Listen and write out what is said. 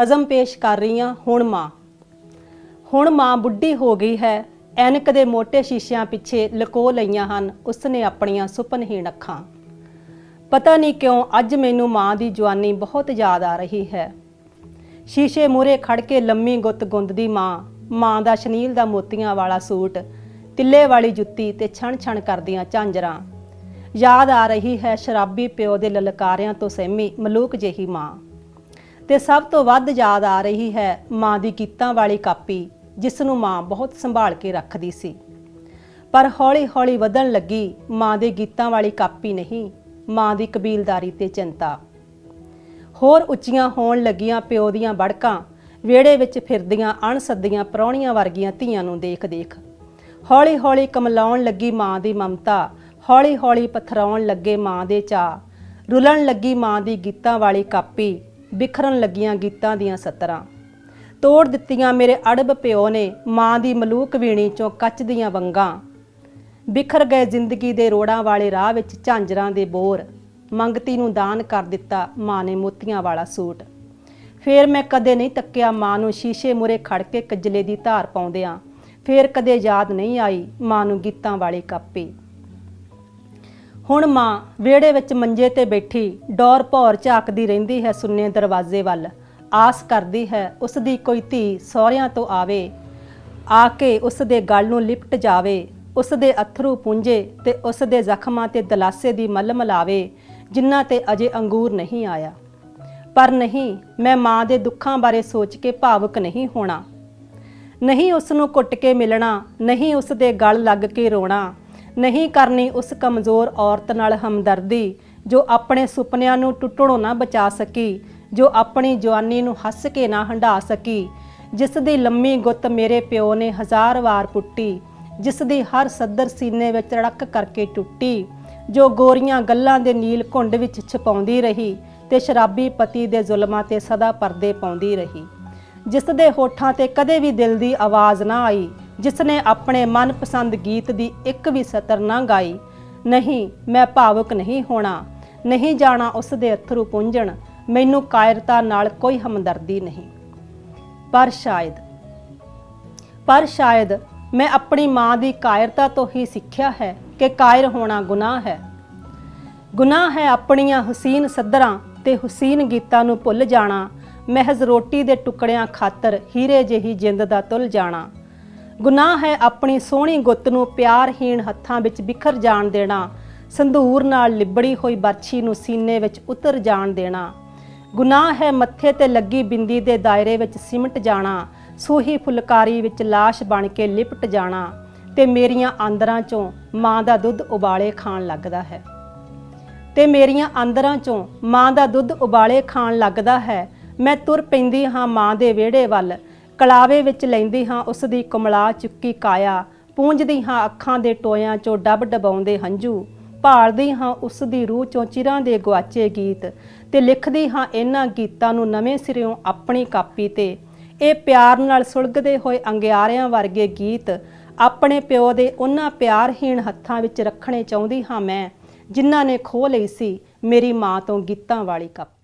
ਨਜ਼ਮ ਪੇਸ਼ ਕਰ ਰਹੀ ਹਾਂ ਹੁਣ ਮਾਂ। ਹੁਣ ਮਾਂ ਬੁੱਢੀ ਹੋ ਗਈ ਹੈ, ਐਨਕ ਦੇ ਮੋٹے ਸ਼ੀਸ਼ਿਆਂ ਪਿੱਛੇ ਲਕੋ ਲਈਆਂ ਹਨ ਉਸਨੇ ਆਪਣੀਆਂ ਸੁਪਨਹੀਣ ਅੱਖਾਂ। ਪਤਾ ਨਹੀਂ ਕਿਉਂ ਅੱਜ ਮੈਨੂੰ ਮਾਂ ਦੀ ਜਵਾਨੀ ਬਹੁਤ ਯਾਦ ਆ ਰਹੀ ਹੈ। ਸ਼ੀਸ਼ੇ ਮੂਰੇ ਖੜ ਕੇ ਲੰਮੀ ਗੁੱਤ ਗੁੰਦਦੀ ਮਾਂ ਮਾਂ ਦਾ ਸ਼ਨੀਲ ਦਾ ਮੋਤੀਆਂ ਵਾਲਾ ਸੂਟ, ਤਿੱਲੇ ਵਾਲੀ ਜੁੱਤੀ ਤੇ ਛਣ ਛਣ ਕਰਦੀਆਂ ਝਾਂਜਰਾਂ। ਯਾਦ ਆ ਰਹੀ ਹੈ ਸ਼ਰਾਬੀ ਪਿਓ ਦੇ ਲਲਕਾਰਿਆਂ ਤੋਂ ਸਹਿਮੀ ਮਲੂਕ ਜਿਹੀ ਮਾਂ। ਤੇ ਸਭ ਤੋਂ ਵੱਧ ਯਾਦ ਆ ਰਹੀ ਹੈ ਮਾਂ ਦੀ ਗੀਤਾਂ ਵਾਲੀ ਕਾਪੀ ਜਿਸ ਨੂੰ ਮਾਂ ਬਹੁਤ ਸੰਭਾਲ ਕੇ ਰੱਖਦੀ ਸੀ। ਪਰ ਹੌਲੀ-ਹੌਲੀ ਵਧਣ ਲੱਗੀ ਮਾਂ ਦੇ ਗੀਤਾਂ ਵਾਲੀ ਕਾਪੀ ਨਹੀਂ, ਮਾਂ ਦੀ ਕਬੀਲਦਾਰੀ ਤੇ ਚਿੰਤਾ। ਹੋਰ ਉੱਚੀਆਂ ਹੋਣ ਲੱਗੀਆਂ ਪਿਓ ਦੀਆਂ ਬੜਕਾਂ ਵਿਹੜੇ ਵਿੱਚ ਫਿਰਦੀਆਂ ਅਣਸੱਦੀਆਂ ਪ੍ਰਾਹੁਣੀਆਂ ਵਰਗੀਆਂ ਧੀਆਂ ਨੂੰ ਦੇਖ-ਦੇਖ। ਹੌਲੀ-ਹੌਲੀ ਕਮਲਾਉਣ ਲੱਗੀ ਮਾਂ ਦੀ ਮਮਤਾ, ਹੌਲੀ-ਹੌਲੀ ਪਥਰਾਉਣ ਲੱਗੇ ਮਾਂ ਦੇ ਚਾਅ। ਰੁਲਣ ਲੱਗੀ ਮਾਂ ਦੀ ਗੀਤਾਂ ਵਾਲੀ ਕਾਪੀ ਬਿਖਰਨ ਲੱਗੀਆਂ ਗੀਤਾਂ ਦੀਆਂ ਸਤਰਾਂ। ਤੋੜ ਦਿੱਤੀਆਂ ਮੇਰੇ ਅੜਬ ਪਿਓ ਨੇ ਮਾਂ ਦੀ ਮਲੂਕ ਵੀਣੀ ਚੋਂ ਕੱਚ ਦੀਆਂ ਵੰਗਾਂ। ਬਿਖਰ ਗਏ ਜ਼ਿੰਦਗੀ ਦੇ ਰੋੜਾਂ ਵਾਲੇ ਰਾਹ ਵਿੱਚ ਝਾਂਜਰਾਂ ਦੇ ਬੋਰ। ਮੰਗਤੀ ਨੂੰ ਦਾਨ ਕਰ ਦਿੱਤਾ ਮਾਂ ਨੇ ਮੋਤੀਆਂ ਵਾਲਾ ਸੂਟ। ਫੇਰ ਮੈਂ ਕਦੇ ਨਹੀਂ ਤੱਕਿਆ ਮਾਂ ਨੂੰ ਸ਼ੀਸ਼ੇ ਮੁਰੇ ਖੜ ਕੇ ਕਜਲੇ ਦੀ ਧਾਰ ਪਾਉਂਦਿਆਂ। ਫੇਰ ਕਦੇ ਯਾਦ ਨਹੀਂ ਆਈ ਮਾਂ ਨੂੰ ਗੀਤਾਂ ਵਾਲੀ ਕਾਪੀ। ਹੁਣ ਮਾਂ ਵਿਹੜੇ ਵਿੱਚ ਮੰਜੇ ਤੇ ਬੈਠੀ ਡੌਰ ਭੌਰ ਝਾਕਦੀ ਰਹਿੰਦੀ ਹੈ ਸੁੰਨੇ ਦਰਵਾਜ਼ੇ ਵੱਲ। ਆਸ ਕਰਦੀ ਹੈ ਉਸ ਦੀ ਕੋਈ ਧੀ ਸਹੁਰਿਆਂ ਤੋਂ ਆਵੇ। ਆ ਕੇ ਉਸ ਦੇ ਗਲ ਨੂੰ ਲਿਪਟ ਜਾਵੇ ਉਸ ਦੇ ਅਥਰੂ ਪੁੰਝੇ ਤੇ ਉਸ ਦੇ ਜ਼ਖਮਾਂ ਤੇ ਦਲਾਸੇ ਦੀ ਮਲਮ ਲਾਵੇ ਜਿਨ੍ਹਾਂ ਤੇ ਅਜੇ ਅੰਗੂਰ ਨਹੀਂ ਆਇਆ। ਪਰ ਨਹੀਂ, ਮੈਂ ਮਾਂ ਦੇ ਦੁੱਖਾਂ ਬਾਰੇ ਸੋਚ ਕੇ ਭਾਵੁਕ ਨਹੀਂ ਹੋਣਾ। ਨਹੀਂ ਉਸ ਨੂੰ ਕੁੱਟ ਕੇ ਮਿਲਣਾ, ਨਹੀਂ ਉਸ ਦੇ ਗਲ ਲੱਗ ਕੇ ਰੋਣਾ ਨਹੀਂ ਕਰਨੀ ਉਸ ਕਮਜ਼ੋਰ ਔਰਤ ਨਾਲ ਹਮਦਰਦੀ, ਜੋ ਆਪਣੇ ਸੁਪਨਿਆਂ ਨੂੰ ਟੁੱਟਣੋਂ ਨਾ ਬਚਾ ਸਕੀ, ਜੋ ਆਪਣੀ ਜਵਾਨੀ ਨੂੰ ਹੱਸ ਕੇ ਨਾ ਹੰਢਾ ਸਕੀ। ਜਿਸ ਦੀ ਲੰਮੀ ਗੁੱਤ ਮੇਰੇ ਪਿਓ ਨੇ ਹਜ਼ਾਰ ਵਾਰ ਪੁੱਟੀ ਜਿਸ ਦੀ ਹਰ ਸੱਦਰ ਸੀਨੇ ਵਿੱਚ ਰੜਕ ਕਰਕੇ ਟੁੱਟੀ, ਜੋ ਗੋਰੀਆਂ ਗੱਲਾਂ ਦੇ ਨੀਲ ਘੁੰਡ ਵਿੱਚ ਛਪਾਉਂਦੀ ਰਹੀ ਤੇ ਸ਼ਰਾਬੀ ਪਤੀ ਦੇ ਜ਼ੁਲਮਾਂ ਤੇ ਸਦਾ ਪਰਦੇ ਪਾਉਂਦੀ ਰਹੀ। ਜਿਸ ਦੇ ਹੋਠਾਂ ਤੇ ਕਦੇ ਵੀ ਦਿਲ ਦੀ ਆਵਾਜ਼ ਨਾ ਆਈ ਜਿਸ ਨੇ ਆਪਣੇ ਮਨਪਸੰਦ ਗੀਤ ਦੀ ਇੱਕ ਵੀ ਸਤਰ ਨਾ ਗਾਈ। ਨਹੀਂ, ਮੈਂ ਭਾਵੁਕ ਨਹੀਂ ਹੋਣਾ। ਨਹੀਂ ਜਾਣਾ ਉਸ ਦੇ ਅਥਰੂ ਪੁੰਝਣ। ਮੈਨੂੰ ਕਾਇਰਤਾ ਨਾਲ ਕੋਈ ਹਮਦਰਦੀ ਨਹੀਂ। ਪਰ ਸ਼ਾਇਦ ਪਰ ਸ਼ਾਇਦ ਮੈਂ ਆਪਣੀ ਮਾਂ ਦੀ ਕਾਇਰਤਾ ਤੋਂ ਹੀ ਸਿੱਖਿਆ ਹੈ ਕਿ ਕਾਇਰ ਹੋਣਾ ਗੁਨਾਹ ਹੈ। ਗੁਨਾਹ ਹੈ ਆਪਣੀਆਂ ਹੁਸੀਨ ਸੱਦਰਾਂ ਤੇ ਹੁਸੀਨ ਗੀਤਾਂ ਨੂੰ ਭੁੱਲ ਜਾਣਾ, ਮਹਿਜ਼ ਰੋਟੀ ਦੇ ਟੁਕੜਿਆਂ ਖਾਤਰ ਹੀਰੇ ਜਿਹੀ ਜਿੰਦ ਦਾ ਤੁਲ ਜਾਣਾ। ਗੁਨਾਹ ਹੈ ਆਪਣੀ ਸੋਹਣੀ ਗੁੱਤ ਨੂੰ ਪਿਆਰਹੀਣ ਹੱਥਾਂ ਵਿੱਚ ਬਿਖਰ ਜਾਣ ਦੇਣਾ, ਸੰਧੂਰ ਨਾਲ ਲਿਬੜੀ ਹੋਈ ਬਰਛੀ ਨੂੰ ਸੀਨੇ ਵਿੱਚ ਉਤਰ ਜਾਣ ਦੇਣਾ। ਗੁਨਾਹ ਹੈ ਮੱਥੇ ਤੇ ਲੱਗੀ ਬਿੰਦੀ ਦੇ ਦਾਇਰੇ ਵਿੱਚ ਸਿਮਟ ਜਾਣਾ, ਸੂਹੀ ਫੁਲਕਾਰੀ ਵਿੱਚ ਲਾਸ਼ ਬਣ ਕੇ ਲਿਪਟ ਜਾਣਾ, ਤੇ ਮੇਰੀਆਂ ਆਂਦਰਾਂ ਚੋਂ ਮਾਂ ਦਾ ਦੁੱਧ ਉਬਾਲੇ ਖਾਣ ਲੱਗਦਾ ਹੈ। ਤੇ ਮੇਰੀਆਂ ਆਂਦਰਾਂ ਚੋਂ ਮਾਂ ਦਾ ਦੁੱਧ ਉਬਾਲੇ ਖਾਣ ਲੱਗਦਾ ਹੈ, ਮੈਂ ਤੁਰ ਪੈਂਦੀ ਹਾਂ ਮਾਂ ਦੇ ਵਿਹੜੇ ਵੱਲ ਕਲਾਵੇ ਵਿੱਚ ਲੈਂਦੀ ਹਾਂ, ਉਸ ਦੀ ਕਮਲਾ ਚੁੱਕੀ ਕਾਇਆ। ਪੂੰਝਦੀ ਹਾਂ ਅੱਖਾਂ ਦੇ ਟੋਇਆਂ ਚੋਂ ਡੱਬ ਡਬਾਉਂਦੇ ਹੰਝੂ। ਭਾਲਦੀ ਹਾਂ ਉਸ ਦੀ ਰੂਹ ਚੋਂ ਚਿਰਾਂ ਦੇ ਗੁਆਚੇ ਗੀਤ ਤੇ ਲਿਖਦੀ ਹਾਂ ਇਹਨਾਂ ਗੀਤਾਂ ਨੂੰ ਨਵੇਂ ਸਿਰਿਓਂ ਆਪਣੀ ਕਾਪੀ ਤੇ। ਇਹ ਪਿਆਰ ਨਾਲ ਸੁਲਗਦੇ ਹੋਏ ਅੰਗਿਆਰਿਆਂ ਵਰਗੇ ਗੀਤ ਆਪਣੇ ਪਿਓ ਦੇ ਉਹਨਾਂ ਪਿਆਰਹੀਣ ਹੱਥਾਂ ਵਿੱਚ ਰੱਖਣੇ ਚਾਹੁੰਦੀ ਹਾਂ ਮੈਂ, ਜਿਨ੍ਹਾਂ ਨੇ ਖੋਹ ਲਈ ਸੀ ਮੇਰੀ ਮਾਂ ਤੋਂ ਗੀਤਾਂ ਵਾਲੀ ਕਾਪੀ।